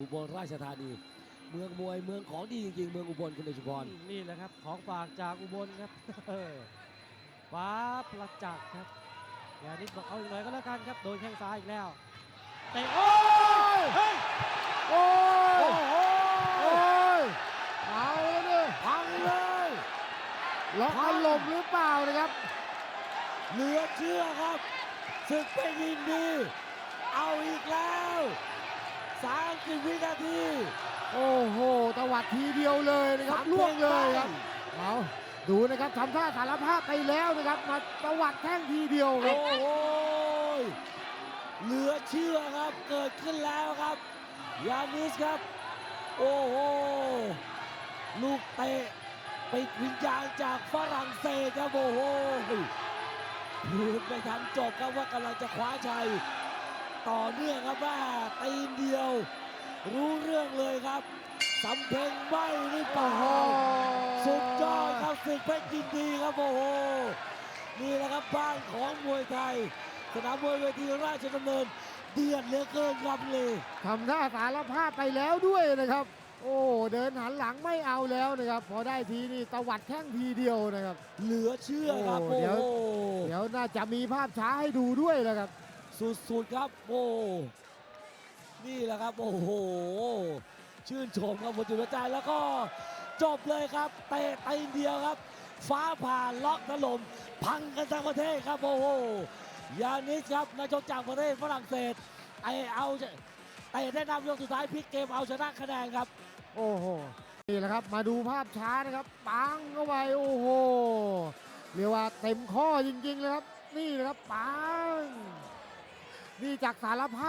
อุบลราชธานี เมืองมวยเมืองของดีจริงๆ เมืองอุบลคุณเดชพรนี่แหละครับ ของฝากจากอุบลครับฟ้าประจักษ์ครับยานิดบอกเอาอีกหน่อยก็แล้วกันครับโดนแข้งซ้ายอีกแล้วเตะโอ้ยเฮ้ยโอ้โอ้ยโหโอ้ยเอาแล้วเนี่ยพังเลยล็อกอารมณ์หรือเปล่านะครับ เหลือเชื่อครับศึกเป็นยินดี เอาอีกแล้ว 30 วินาที โอ้โหตวัดทีเดียวเลยนะครับสามล่วงเลยครับเพลงเอาดูนะครับทำท่าสารภาพไปแล้วนะครับมาตวัดแท่งทีเดียวครัโอ้บโหเหลือเชื่อครับเกิดขึ้นแล้วครับ ยานิสครับ โอ้โห ลูกเตะปิดวิญญาณจากฝรั่งเศสครับโอ้โหพูดไม่ทันจบครับว่ากำลังจะคว้าชัย ต่อเนื่องครับว่าตีนเดียว รู้เรื่องเลยครับสำเพ็งไม่หรือเปโอ้ล่าโหสุดยอดครับศึกเพชรยินดีครับโอ้โหนี่แหละครับบ้านของมวยไทย สนามมวยเวทีราชดำเนิน เดือดเหลือเกินครับเลยทำท่าสารภาพไปแล้วด้วยนะครับ โอ้เดินหันหลังไม่เอาแล้วนะครับ พอได้ทีนี่ตวัดแท่งทีเดียวนะครับ เหลือเชื่อครับโอ้โอ้เดี๋ยวโหเดี๋ยวน่าจะมีภาพช้าให้ดูด้วยนะครับ สุดๆครับโอ้ นี่แหละครับ โอ้โห ชื่นชมครับบนจุดหัวใจแล้วก็จบเลยครับเตะตีนเดียวครับ ฟ้าผ่าล็อกถล่มพังกันทั้งประเทศครับโอ้โหยานิสครับนักชกจากประเทศฝรั่งเศสไอเอาเตะได้นำยกสุดท้ายพลิกเกมเอาชนะคะแนนครับ โอ้โหนี่แหละครับมาดูภาพช้านะครับปังเข้าไปโอ้โหเรียกว่าเต็มข้อจริงๆเลยครับ นี่นะครับปังนี่จากสารภาพ